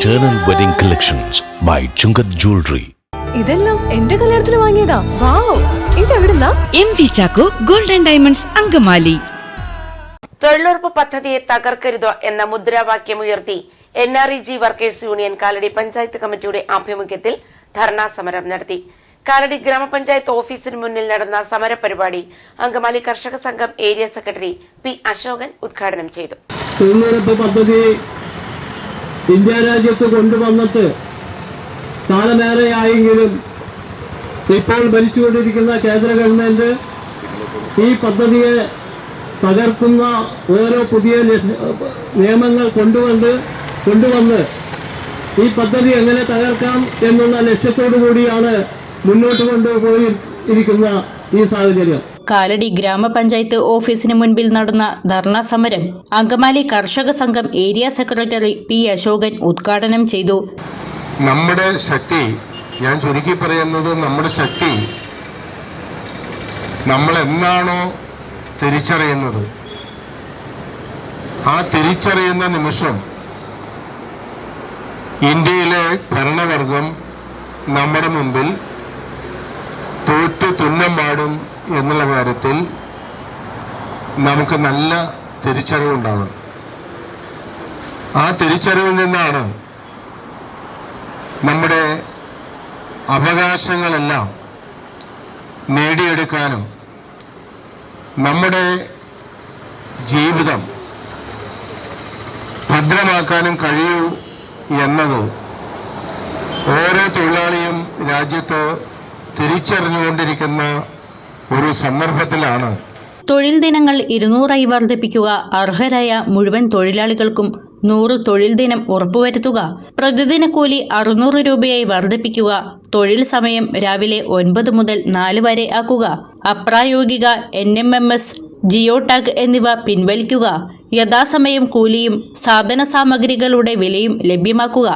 Eternal Wedding Collections by Chungath Jewelry. ഇതെല്ലാം എന്റെ കല്യാണത്തിന് വാങ്ങിയതാ. Wow ഇതെവിടുന്നാ? M V Chacko golden diamonds Angamaly. തൊഴിലുറപ്പ് പദ്ധതിയെ തകർക്കരുത് എന്ന മുദ്രാവാക്യം ഉയർത്തി N R E G workers union Kalady panchayat കമ്മിറ്റിയുടെ ആഭിമുഖ്യത്തിൽ ധർണാ സമരം നടത്തി. കാലടി ഗ്രാമപഞ്ചായത്ത് ഓഫീസിന് മുന്നിൽ നടന്ന സമരപരിപാടി അങ്കമാലി കർഷക സംഘം ഏരിയ സെക്രട്ടറി പി അശോകൻ ഉദ്ഘാടനം ചെയ്തു. തൊഴിലുറപ്പ് പദ്ധതി ഇന്ത്യ രാജ്യത്ത് കൊണ്ടുവന്നിട്ട് കാലമേറെയായെങ്കിലും ഇപ്പോൾ ഭരിച്ചുകൊണ്ടിരിക്കുന്ന കേന്ദ്ര ഗവൺമെന്റ് ഈ പദ്ധതിയെ തകർക്കുന്ന ഓരോ പുതിയ നിയമങ്ങൾ കൊണ്ടുവന്ന് കൊണ്ടുവന്ന് ഈ പദ്ധതി എങ്ങനെ തകർക്കാം എന്നുള്ള ലക്ഷ്യത്തോടു കൂടിയാണ് മുന്നോട്ട് കൊണ്ടുപോയി ഇരിക്കുന്ന ഈ സാഹചര്യം. കാലടി ഗ്രാമപഞ്ചായത്ത് ഓഫീസിന് മുൻപിൽ നടന്ന ധർണാ സമരം അങ്കമാലി കർഷക സംഘം ഏരിയ സെക്രട്ടറി പി അശോകൻ ഉദ്ഘാടനം ചെയ്തു. നമ്മുടെ ശക്തി ഞാൻ ചുരുക്കി പറയുന്നത് നമ്മുടെ ശക്തി നമ്മൾ എന്നാണോ തിരിച്ചറിയുന്നത്? ആ തിരിച്ചറിയുന്ന നിമിഷം ഇന്ത്യയിലെ ഭരണവർഗം നമ്മുടെ മുമ്പിൽ തോറ്റു തുന്നം പാടും എന്നുള്ള കാര്യത്തിൽ നമുക്ക് നല്ല തിരിച്ചറിവുണ്ടാവണം. ആ തിരിച്ചറിവിൽ നിന്നാണ് നമ്മുടെ അവകാശങ്ങളെല്ലാം നേടിയെടുക്കാനും നമ്മുടെ ജീവിതം ഭദ്രമാക്കാനും കഴിയൂ എന്നത് ഓരോ തൊഴിലാളിയും രാജ്യത്ത് തിരിച്ചറിഞ്ഞുകൊണ്ടിരിക്കുന്ന ഒരു സന്ദർഭത്തിലാണ്. തൊഴിൽ ദിനങ്ങൾ ഇരുന്നൂറായി വർദ്ധിപ്പിക്കുക. അർഹരായ മുഴുവൻ തൊഴിലാളികൾക്കും നൂറ് തൊഴിൽ ദിനം ഉറപ്പുവരുത്തുക. പ്രതിദിന കൂലി അറുന്നൂറ് രൂപയായി വർദ്ധിപ്പിക്കുക. തൊഴിൽ സമയം രാവിലെ ഒൻപത് മുതൽ നാല് വരെ ആക്കുക. അപ്രായോഗിക N M M S geo tag എന്നിവ പിൻവലിക്കുക. യഥാസമയം കൂലിയും സാധന സാമഗ്രികളുടെ വിലയും ലഭ്യമാക്കുക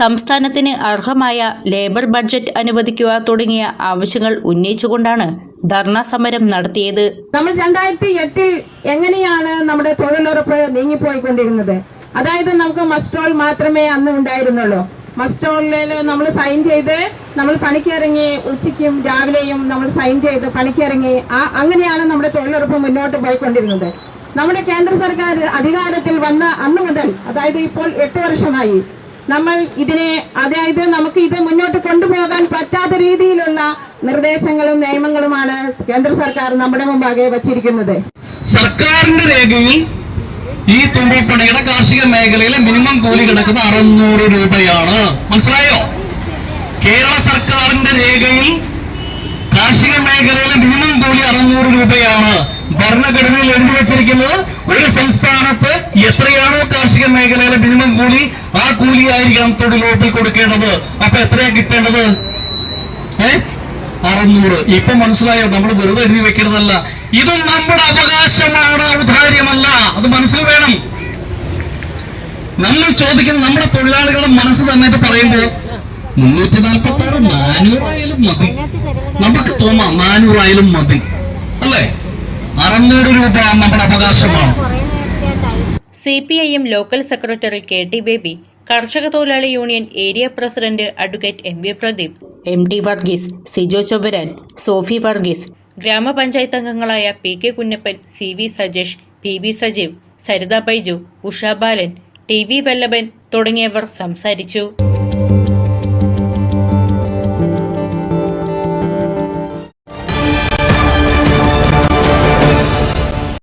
സംസ്ഥാനത്തിന് അർഹമായ ലേബർ ബഡ്ജറ്റ് അനുവദിക്കുക തുടങ്ങിയ ആവശ്യങ്ങൾ ഉന്നയിച്ചുകൊണ്ടാണ് ധർണാ സമരം നടത്തിയത്. നമ്മൾ രണ്ടായിരത്തി എട്ടിൽ എങ്ങനെയാണ് നമ്മുടെ തൊഴിലുറപ്പ് നീങ്ങിപ്പോയിക്കൊണ്ടിരുന്നത്? അതായത് നമുക്ക് മസ്ട്രോൾ മാത്രമേ അന്ന് ഉണ്ടായിരുന്നുള്ളൂ. മസ്ട്രോളിൽ നമ്മൾ സൈൻ ചെയ്ത് നമ്മൾ പണിക്കിറങ്ങി ഉച്ചയ്ക്കും രാവിലെയും നമ്മൾ സൈൻ ചെയ്ത് പണിക്കിറങ്ങി ആ അങ്ങനെയാണ് നമ്മുടെ തൊഴിലുറപ്പ് മുന്നോട്ട് പോയിക്കൊണ്ടിരുന്നത്. നമ്മുടെ കേന്ദ്ര സർക്കാർ അധികാരത്തിൽ വന്ന അന്ന് മുതൽ അതായത് ഇപ്പോൾ എട്ട് വർഷമായി നമ്മൾ ഇതിനെ അതായത് നമുക്ക് ഇത് മുന്നോട്ട് കൊണ്ടുപോകാൻ പറ്റാത്ത രീതിയിലുള്ള നിർദ്ദേശങ്ങളും നിയമങ്ങളുമാണ് കേന്ദ്ര സർക്കാർ നമ്മുടെ മുമ്പാകെ വച്ചിരിക്കുന്നത്. സർക്കാരിന്റെ രേഖയിൽ ഈ തുമ്പപ്പണിയുടെ കാർഷിക മേഖലയിലെ മിനിമം കൂലി കിടക്കുന്നത് അറുന്നൂറ് രൂപയാണ്. മനസ്സിലായോ? കേരള സർക്കാരിന്റെ രേഖയിൽ കാർഷിക മേഖലയിലെ മിനിമം കൂലി അറുന്നൂറ് രൂപയാണ്. ഭരണഘടനയിൽ എഴുതി വെച്ചിരിക്കുന്നത് ഒരു സംസ്ഥാനത്ത് എത്രയാണോ കാർഷിക മേഖലയിലെ മിനിമം കൂലി ആ കൂലി ആയിരിക്കണം തൊഴിലുറപ്പിൽ കൊടുക്കേണ്ടത്. അപ്പൊ എത്രയാ കിട്ടേണ്ടത്? ഏ? അറുന്നൂറ്. ഇപ്പൊ മനസ്സിലായോ? നമ്മൾ വെറുതെ എഴുതി വെക്കണതല്ല. ഇത് നമ്മുടെ അവകാശമാണ് ഔദാര്യമല്ല. അത് മനസ്സിൽ വേണം. നമ്മൾ ചോദിക്കുന്ന നമ്മുടെ തൊഴിലാളികളുടെ മനസ്സ് തന്നെ ഇപ്പൊ പറയുമ്പോ മുന്നൂറ്റി നാൽപ്പത്തി ആറ് നാനൂറായാലും മതി. നമുക്ക് തോന്നാം നാനൂറായാലും മതി. അല്ലേ? അറുന്നൂറ് രൂപ നമ്മുടെ അവകാശമാണ് C P I M local secretary K T Baby കർഷക തൊഴിലാളി union area president advocate M V Pradeep M D Varghese Sijo Chobaran Sophie Varghese ഗ്രാമപഞ്ചായത്ത് അംഗങ്ങളായ P K Kunjappan C V Sajesh P V Sajeev Saritha Baiju Usha Balan T V Vallabhan തുടങ്ങിയവർ സംസാരിച്ചു.